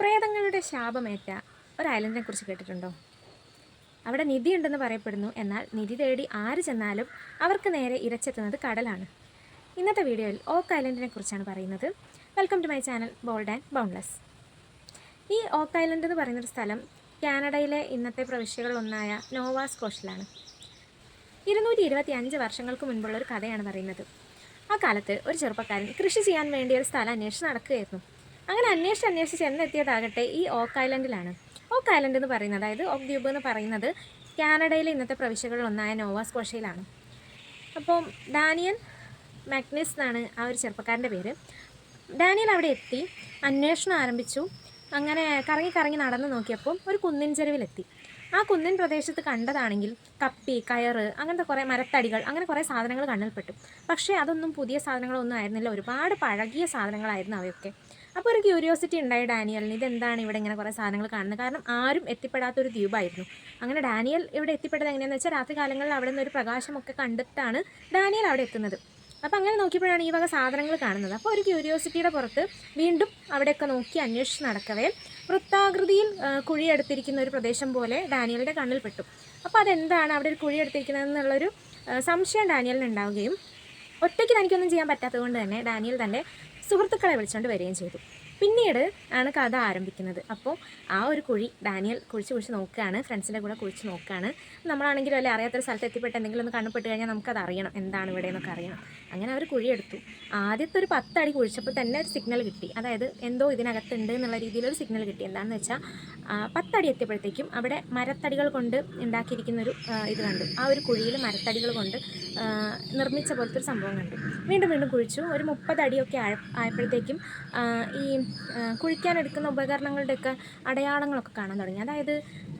പ്രേതങ്ങളുടെ ശാപമേറ്റ ഒരു ഐലൻഡിനെ കുറിച്ച് കേട്ടിട്ടുണ്ടോ? അവിടെ നിധിയുണ്ടെന്ന് പറയപ്പെടുന്നു. എന്നാൽ നിധി തേടി ആര് ചെന്നാലും അവർക്ക് നേരെ ഇരച്ചെത്തുന്നത് കടലാണ്. ഇന്നത്തെ വീഡിയോയിൽ ഓക്ക് ഐലൻഡിനെ കുറിച്ചാണ് പറയുന്നത്. Welcome to my channel bold and boundless ഈ ഓക്ക് ഐലൻഡ് എന്ന് പറയുന്നൊരു സ്ഥലം കാനഡയിലെ ഇന്നത്തെ പ്രവിശ്യകളിലൊന്നായ നോവാ സ്കോഷിലാണ് ഇരുന്നൂറ്റി ഇരുപത്തി അഞ്ച് വർഷങ്ങൾക്ക് മുൻപുള്ള ഒരു കഥയാണ് പറയുന്നത്. ആ കാലത്ത് ഒരു ചെറുപ്പക്കാരൻ കൃഷി ചെയ്യാൻ വേണ്ടി ഒരു സ്ഥലം അന്വേഷിച്ച് നടക്കുകയായിരുന്നു. അങ്ങനെ അന്വേഷിച്ച് അന്വേഷിച്ച് ചെന്നെത്തിയതാകട്ടെ ഈ ഓക്ക് ഐലൻഡിലാണ്. ഓക്ക് ഐലൻഡ് എന്ന് പറയുന്നത് അതായത് ഓക്ക് ദ്വീപ് എന്ന് പറയുന്നത് കാനഡയിലെ ഇന്നത്തെ പ്രവിശ്യകളിൽ ഒന്നായ നോവാ സ്കോഷയിലാണ് അപ്പോൾ ഡാനിയൽ മാഗ്നസ് എന്നാണ് ആ ഒരു ചെറുപ്പക്കാരന്റെ പേര്. ഡാനിയൽ അവിടെ എത്തി അന്വേഷണം ആരംഭിച്ചു. അങ്ങനെ കറങ്ങി കറങ്ങി നടന്നു നോക്കിയപ്പോൾ ഒരു കുന്നിൻ ചെരുവിലെത്തി. ആ കുന്നിൻ പ്രദേശത്ത് കണ്ടതാണെങ്കിൽ കപ്പി കയറ് അങ്ങനത്തെ കുറേ മരത്തടികൾ അങ്ങനെ കുറേ സാധനങ്ങൾ കണ്ണിൽപ്പെട്ടു. പക്ഷേ അതൊന്നും പുതിയ സാധനങ്ങളൊന്നും ആയിരുന്നില്ല. ഒരുപാട് പഴകിയ സാധനങ്ങളായിരുന്നു അവയൊക്കെ. അപ്പോൾ ഒരു ക്യൂരിയോസിറ്റി ഉണ്ടായി ഡാനിയലിന്. ഇതെന്താണ് ഇവിടെ ഇങ്ങനെ കുറേ സാധനങ്ങൾ കാണുന്നത്? കാരണം ആരും എത്തിപ്പെടാത്തൊരു ദ്വീപായിരുന്നു. അങ്ങനെ ഡാനിയൽ ഇവിടെ എത്തിപ്പെട്ടത് എങ്ങനെയാണെന്ന് വെച്ചാൽ രാത്രി കാലങ്ങളിൽ അവിടെ നിന്ന് ഒരു പ്രകാശമൊക്കെ കണ്ടിട്ടാണ് ഡാനിയൽ അവിടെ എത്തുന്നത്. അപ്പോൾ അങ്ങനെ നോക്കിയപ്പോഴാണ് ഈ വക സാധനങ്ങൾ കാണുന്നത്. അപ്പോൾ ഒരു ക്യൂരിയോസിറ്റിയുടെ പുറത്ത് വീണ്ടും അവിടെയൊക്കെ നോക്കി അന്വേഷിച്ച് നടക്കവേ വൃത്താകൃതിയിൽ കുഴിയെടുത്തിരിക്കുന്ന ഒരു പ്രദേശം പോലെ ഡാനിയലിന്റെ കണ്ണിൽ പെട്ടു. അപ്പോൾ അതെന്താണ് അവിടെ ഒരു കുഴിയെടുത്തിരിക്കുന്നതെന്നുള്ളൊരു സംശയം ഡാനിയലിന് ഉണ്ടാവുകയും ഒറ്റയ്ക്ക് തനിക്കൊന്നും ചെയ്യാൻ പറ്റാത്തത് കൊണ്ട് തന്നെ ഡാനിയൽ തന്റെ സുഹൃത്തുക്കളെ വിളിച്ചുകൊണ്ട് വരികയും ചെയ്തു. പിന്നീട് ആണ് കഥ ആരംഭിക്കുന്നത്. അപ്പോൾ ആ ഒരു കുഴി ഡാനിയൽ കുഴിച്ച് കുഴിച്ച് നോക്കുകയാണ്. ഫ്രണ്ട്സിന്റെ കൂടെ കുഴിച്ച് നോക്കുകയാണ്. നമ്മളാണെങ്കിലും അല്ലെ അറിയാത്തൊരു സ്ഥലത്ത് എത്തിപ്പെട്ട് എന്തെങ്കിലും ഒന്ന് കണ്ണുപെട്ട് കഴിഞ്ഞാൽ നമുക്കത് അറിയണം. എന്താണ് ഇവിടെ എന്നൊക്കെ അറിയണം. അങ്ങനെ അവർ കുഴിയെടുത്തു ആദ്യത്തെ ഒരു പത്തടി കുഴിച്ചപ്പോൾ തന്നെ ഒരു സിഗ്നൽ കിട്ടി. അതായത് എന്തോ ഇതിനകത്തുണ്ട് എന്നുള്ള രീതിയിലൊരു സിഗ്നൽ കിട്ടി. എന്താണെന്ന് വെച്ചാൽ പത്തടി എത്തിയപ്പോഴത്തേക്കും അവിടെ മരത്തടികൾ കൊണ്ട് ഉണ്ടാക്കിയിരിക്കുന്ന ഒരു ഇത് കണ്ടു. ആ ഒരു കുഴിയിൽ മരത്തടികൾ കൊണ്ട് നിർമ്മിച്ച പോലത്തെ ഒരു സംഭവം കണ്ടു. വീണ്ടും വീണ്ടും കുഴിച്ചു. ഒരു മുപ്പതടിയൊക്കെ ആയ ആയപ്പോഴത്തേക്കും ഈ കുഴിക്കാനെടുക്കുന്ന ഉപകരണങ്ങളുടെയൊക്കെ അടയാളങ്ങളൊക്കെ കാണാൻ തുടങ്ങി. അതായത്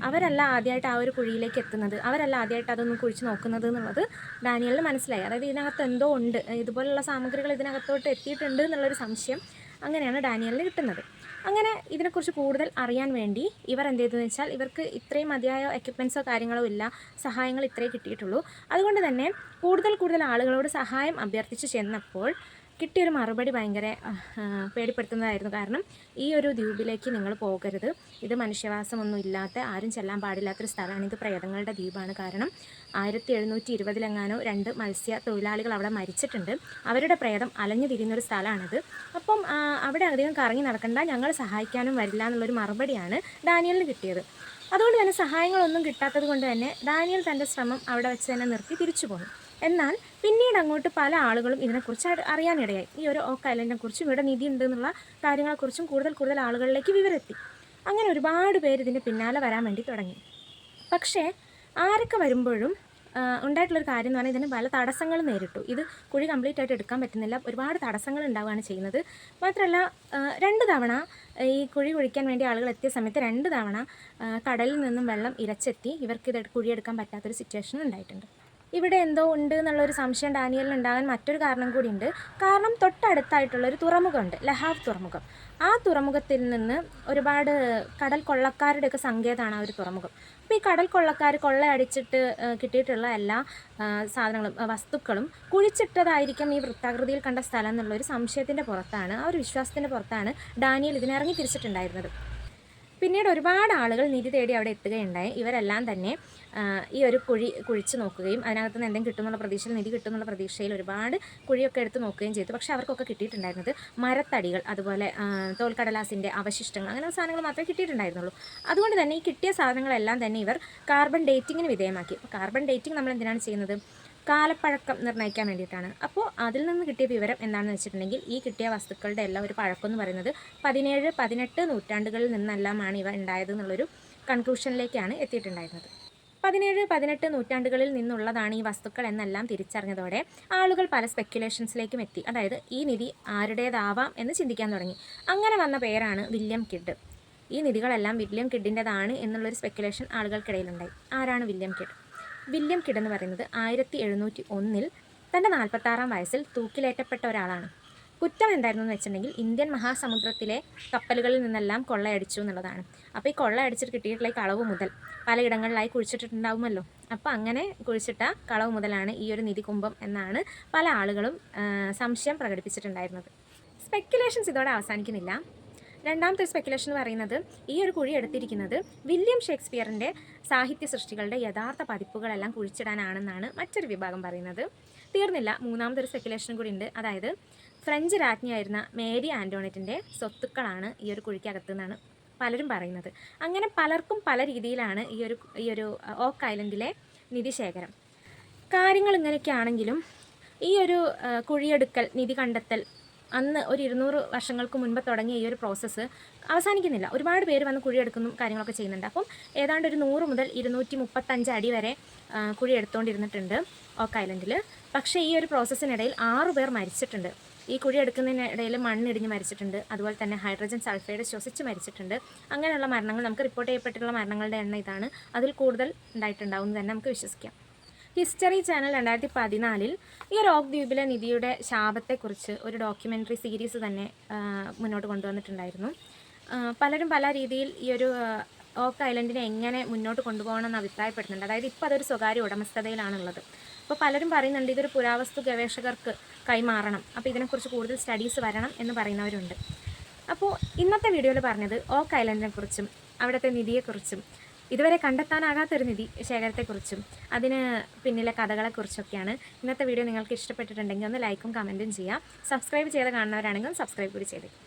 അവരല്ല ആദ്യമായിട്ട് ആ ഒരു കുഴിയിലേക്ക് എത്തുന്നത് അവരല്ല ആദ്യമായിട്ട് അതൊന്ന് കുഴിച്ച് നോക്കുന്നത് എന്നുള്ളത് ഡാനിയലിന് മനസ്സിലായി. അതായത് ഇതിനകത്ത് എന്തോ ഉണ്ട് ഇതുപോലുള്ള സാമഗ്രികൾ ഇതിനകത്തോട്ട് എത്തിയിട്ടുണ്ട് എന്നുള്ളൊരു സംശയം അങ്ങനെയാണ് ഡാനിയലിന് കിട്ടുന്നത്. അങ്ങനെ ഇതിനെക്കുറിച്ച് കൂടുതൽ അറിയാൻ വേണ്ടി ഇവർ എന്ത് ചെയ്തതെന്ന് വെച്ചാൽ ഇവർക്ക് ഇത്രയും മതിയായ എക്യുപ്മെൻസോ കാര്യങ്ങളോ ഇല്ല സഹായങ്ങൾ ഇത്രേ കിട്ടിയിട്ടുള്ളൂ. അതുകൊണ്ട് തന്നെ കൂടുതൽ കൂടുതൽ ആളുകളോട് സഹായം അഭ്യർത്ഥിച്ച് ചെന്നപ്പോൾ കിട്ടിയൊരു മറുപടി ഭയങ്കര പേടിപ്പെടുത്തുന്നതായിരുന്നു. കാരണം ഈ ഒരു ദ്വീപിലേക്ക് നിങ്ങൾ പോകരുത്. ഇത് മനുഷ്യവാസമൊന്നും ഇല്ലാത്ത ആരും ചെല്ലാൻ പാടില്ലാത്തൊരു സ്ഥലമാണ്. ഇത് പ്രേതങ്ങളുടെ ദ്വീപാണ്. കാരണം ആയിരത്തി എഴുന്നൂറ്റി ഇരുപതിലെങ്ങാനോ രണ്ട് മത്സ്യ തൊഴിലാളികൾ അവിടെ മരിച്ചിട്ടുണ്ട്. അവരുടെ പ്രേതം അലഞ്ഞു തിരിയുന്നൊരു സ്ഥലമാണിത്. അപ്പം അവിടെ അധികം കറങ്ങി നടക്കണ്ട. ഞങ്ങൾ സഹായിക്കാനും വരില്ല എന്നുള്ളൊരു മറുപടിയാണ് ഡാനിയലിന് കിട്ടിയത്. അതുകൊണ്ട് തന്നെ സഹായങ്ങളൊന്നും കിട്ടാത്തത് കൊണ്ട് തന്നെ ഡാനിയൽ തന്റെ ശ്രമം അവിടെ വെച്ച് തന്നെ നിർത്തി തിരിച്ചു പോന്നു. എന്നാൽ പിന്നീട് അങ്ങോട്ട് പല ആളുകളും ഇതിനെക്കുറിച്ച് അറി- അറിയാനിടയായി. ഈ ഒരു ഓക്ക് ഐലൻഡിനെ കുറിച്ചും ഇവിടെ നിധി ഉണ്ടെന്നുള്ള കാര്യങ്ങളെക്കുറിച്ചും കൂടുതൽ കൂടുതൽ ആളുകളിലേക്ക് വിവരെത്തി. അങ്ങനെ ഒരുപാട് പേര് ഇതിന്റെ പിന്നാലെ വരാൻ വേണ്ടി തുടങ്ങി. പക്ഷേ ആരൊക്കെ വരുമ്പോഴും ഉണ്ടായിട്ടുള്ളൊരു കാര്യം എന്ന് പറഞ്ഞാൽ ഇതിന് പല തടസ്സങ്ങൾ നേരിട്ടു. ഇത് കുഴി കംപ്ലീറ്റ് ആയിട്ട് എടുക്കാൻ പറ്റുന്നില്ല. ഒരുപാട് തടസ്സങ്ങൾ ഉണ്ടാവുകയാണ് ചെയ്യുന്നത്. മാത്രമല്ല രണ്ട് തവണ ഈ കുഴി കുഴിക്കാൻ വേണ്ടി ആളുകൾ എത്തിയ സമയത്ത് രണ്ട് തവണ കടലിൽ നിന്നും വെള്ളം ഇരച്ചെത്തി ഇവർക്ക് ഇത് കുഴിയെടുക്കാൻ പറ്റാത്തൊരു സിറ്റുവേഷൻ ഉണ്ടായിട്ടുണ്ട്. ഇവിടെ എന്തോ ഉണ്ട് എന്നുള്ളൊരു സംശയം ഡാനിയലിന് ഉണ്ടാകാൻ മറ്റൊരു കാരണം കൂടിയുണ്ട് കാരണം തൊട്ടടുത്തായിട്ടുള്ള ഒരു തുറമുഖമുണ്ട് ലഹാവ് തുറമുഖം. ആ തുറമുഖത്തിൽ നിന്ന് ഒരുപാട് കടൽ കൊള്ളക്കാരുടെയൊക്കെ സങ്കേതമാണ് ആ ഒരു തുറമുഖം. അപ്പോൾ ഈ കടൽ കൊള്ളക്കാർ കൊള്ളയടിച്ചിട്ട് കിട്ടിയിട്ടുള്ള എല്ലാ സാധനങ്ങളും വസ്തുക്കളും കുഴിച്ചിട്ടതായിരിക്കും ഈ വൃത്താകൃതിയിൽ കണ്ട സ്ഥലം എന്നുള്ളൊരു സംശയത്തിന്റെ പുറത്താണ് ആ ഒരു വിശ്വാസത്തിന്റെ പുറത്താണ് ഡാനിയൽ ഇതിനിറങ്ങി തിരിച്ചിട്ടുണ്ടായിരുന്നത്. പിന്നീട് ഒരുപാട് ആളുകൾ നിധി തേടി അവിടെ എത്തുകയുണ്ടായി. ഇവരെല്ലാം തന്നെ ഈ ഒരു കുഴി കുഴിച്ച് നോക്കുകയും അതിനകത്ത് നിന്ന് എന്തെങ്കിലും കിട്ടുമെന്നുള്ള പ്രതീക്ഷയിൽ നിധി കിട്ടുമെന്നുള്ള പ്രതീക്ഷയിൽ ഒരുപാട് കുഴിയൊക്കെ എടുത്ത് നോക്കുകയും ചെയ്തു. പക്ഷേ അവർക്കൊക്കെ കിട്ടിയിട്ടുണ്ടായിരുന്നത് മരത്തടികൾ അതുപോലെ തോൽക്കടലാസിന്റെ അവശിഷ്ടങ്ങൾ അങ്ങനെ സാധനങ്ങൾ മാത്രമേ കിട്ടിയിട്ടുണ്ടായിരുന്നുള്ളൂ. അതുകൊണ്ട് തന്നെ ഈ കിട്ടിയ സാധനങ്ങളെല്ലാം തന്നെ ഇവർ കാർബൺ ഡേറ്റിങ്ങിന് വിധേയമാക്കി. കാർബൺ ഡേറ്റിംഗ് നമ്മൾ എന്തിനാണ് ചെയ്യുന്നത്? കാലപ്പഴക്കം നിർണയിക്കാൻ വേണ്ടിയിട്ടാണ്. അപ്പോൾ അതിൽ നിന്ന് കിട്ടിയ വിവരം എന്താണെന്ന് വെച്ചിട്ടുണ്ടെങ്കിൽ ഈ കിട്ടിയ വസ്തുക്കളുടെ എല്ലാം ഒരു പഴക്കം എന്ന് പറയുന്നത് പതിനേഴ് പതിനെട്ട് നൂറ്റാണ്ടുകളിൽ നിന്നെല്ലാമാണ് ഇവ ഉണ്ടായത് എന്നുള്ളൊരു കൺക്ലൂഷനിലേക്കാണ് എത്തിയിട്ടുണ്ടായിരുന്നത്. പതിനേഴ് പതിനെട്ട് നൂറ്റാണ്ടുകളിൽ നിന്നുള്ളതാണ് ഈ വസ്തുക്കൾ എന്നെല്ലാം തിരിച്ചറിഞ്ഞതോടെ ആളുകൾ പല സ്പെക്കുലേഷൻസിലേക്കും എത്തി. അതായത് ഈ നിധി ആരുടേതാവാം എന്ന് ചിന്തിക്കാൻ തുടങ്ങി. അങ്ങനെ വന്ന പേരാണ് വില്യം കിഡ്. ഈ നിധികളെല്ലാം വില്യം കിഡിന്റെതാണ് എന്നുള്ളൊരു സ്പെക്കുലേഷൻ ആളുകൾക്കിടയിലുണ്ടായി. ആരാണ് വില്യം കിഡ്? വില്യം കിഡ് എന്ന് പറയുന്നത് ആയിരത്തി എഴുന്നൂറ്റി ഒന്നിൽ തന്റെ നാൽപ്പത്താറാം വയസ്സിൽ തൂക്കിലേറ്റപ്പെട്ട ഒരാളാണ്. കുറ്റം എന്തായിരുന്നു എന്ന് വെച്ചിട്ടുണ്ടെങ്കിൽ ഇന്ത്യൻ മഹാസമുദ്രത്തിലെ കപ്പലുകളിൽ നിന്നെല്ലാം കൊള്ളയടിച്ചു എന്നുള്ളതാണ്. അപ്പോൾ ഈ കൊള്ളയടിച്ചിട്ട് കിട്ടിയിട്ടുള്ള ഈ കളവ് മുതൽ പലയിടങ്ങളിലായി കുഴിച്ചിട്ടുണ്ടാവുമല്ലോ അപ്പോൾ അങ്ങനെ കുഴിച്ചിട്ട കളവ് മുതലാണ് ഈ ഒരു നിധി കുംഭം എന്നാണ് പല ആളുകളും സംശയം പ്രകടിപ്പിച്ചിട്ടുണ്ടായിരുന്നത്. സ്പെക്കുലേഷൻസ് ഇതോടെ അവസാനിക്കുന്നില്ല. രണ്ടാമത്തെ സ്പെക്കുലേഷൻ എന്ന് പറയുന്നത് ഈ ഒരു കുഴി എടുത്തിരിക്കുന്നത് വില്യം ഷേക്സ്പിയറിന്റെ സാഹിത്യ സൃഷ്ടികളുടെ യഥാർത്ഥ പതിപ്പുകളെല്ലാം കുഴിച്ചിടാനാണെന്നാണ് മറ്റൊരു വിഭാഗം പറയുന്നത്. തീർന്നില്ല മൂന്നാമതൊരു സ്പെക്കുലേഷൻ കൂടി ഉണ്ട്. അതായത് ഫ്രഞ്ച് രാജ്ഞിയായിരുന്ന മേരി ആന്റോണറ്റിന്റെ സ്വത്തുക്കളാണ് ഈ ഒരു കുഴിക്കകത്ത് നിന്നാണ് പലരും പറയുന്നത്. അങ്ങനെ പലർക്കും പല രീതിയിലാണ് ഈ ഒരു ഈ ഒരു ഓക്ക് ഐലൻഡിലെ നിധിശേഖരം. കാര്യങ്ങൾ ഇങ്ങനെയൊക്കെ ആണെങ്കിലും ഈ ഒരു കുഴിയെടുക്കൽ നിധി കണ്ടെത്തൽ അന്ന് ഒരു ഇരുന്നൂറ് വർഷങ്ങൾക്ക് മുൻപ് തുടങ്ങിയ ഈ ഒരു പ്രോസസ്സ് അവസാനിക്കുന്നില്ല. ഒരുപാട് പേര് വന്ന് കുഴിയെടുക്കുന്നു കാര്യങ്ങളൊക്കെ ചെയ്യുന്നുണ്ട്. അപ്പം ഏതാണ്ട് ഒരു നൂറ് മുതൽ ഇരുന്നൂറ്റി മുപ്പത്തഞ്ച് അടി വരെ കുഴിയെടുത്തുകൊണ്ടിരുന്നിട്ടുണ്ട് ഓക്ക് ഐലൻഡിൽ. പക്ഷേ ഈ ഒരു പ്രോസസ്സിനിടയിൽ ആറു പേർ മരിച്ചിട്ടുണ്ട്. ഈ കുഴി എടുക്കുന്നതിനിടയിൽ മണ്ണിടിഞ്ഞ് മരിച്ചിട്ടുണ്ട്. അതുപോലെ തന്നെ ഹൈഡ്രജൻ സൾഫൈഡ് ശ്വസിച്ച് മരിച്ചിട്ടുണ്ട്. അങ്ങനെയുള്ള മരണങ്ങൾ നമുക്ക് റിപ്പോർട്ട് ചെയ്യപ്പെട്ടിട്ടുള്ള മരണങ്ങളുടെ എണ്ണം ഇതാണ്. അതിൽ കൂടുതൽ ഉണ്ടായിട്ടുണ്ടാവും എന്ന് തന്നെ നമുക്ക് വിശ്വസിക്കാം. ഹിസ്റ്ററി ചാനൽ രണ്ടായിരത്തി പതിനാലിൽ ഈ റോക്ക് ദ്വീപിലെ നിധിയുടെ ശാപത്തെക്കുറിച്ച് ഒരു ഡോക്യുമെന്ററി സീരീസ് തന്നെ മുന്നോട്ട് കൊണ്ടുവന്നിട്ടുണ്ടായിരുന്നു. പലരും പല രീതിയിൽ ഈ ഒരു ഓക്ക് ഐലൻഡിനെ എങ്ങനെ മുന്നോട്ട് കൊണ്ടുപോകണം കൊണ്ടുപോകണമെന്ന് അഭിപ്രായപ്പെടുന്നുണ്ട്. അതായത് ഇപ്പോൾ അതൊരു സ്വകാര്യ ഉടമസ്ഥതയിലാണുള്ളത്. അപ്പോൾ പലരും പറയുന്നുണ്ട് ഇതൊരു പുരാവസ്തു ഗവേഷകർക്ക് കൈമാറണം. അപ്പോൾ ഇതിനെക്കുറിച്ച് കൂടുതൽ സ്റ്റഡീസ് വരണം എന്ന് പറയുന്നവരുണ്ട്. അപ്പോൾ ഇന്നത്തെ വീഡിയോയിൽ പറഞ്ഞത് ഓക്ക് ഐലൻഡിനെക്കുറിച്ചും അവിടുത്തെ നിധിയെക്കുറിച്ചും ഇതുവരെ കണ്ടെത്താനാകാത്തൊരു നിധി ശേഖരത്തെക്കുറിച്ചും അതിന് പിന്നിലെ കഥകളെക്കുറിച്ചൊക്കെയാണ്. ഇന്നത്തെ വീഡിയോ നിങ്ങൾക്ക് ഇഷ്ടപ്പെട്ടിട്ടുണ്ടെങ്കിൽ ഒന്ന് ലൈക്കും കമന്റും ചെയ്യാം സബ്സ്ക്രൈബ് ചെയ്ത് കാണുന്നവരാണെങ്കിൽ സബ്സ്ക്രൈബ് കൂടി ചെയ്തേക്കും.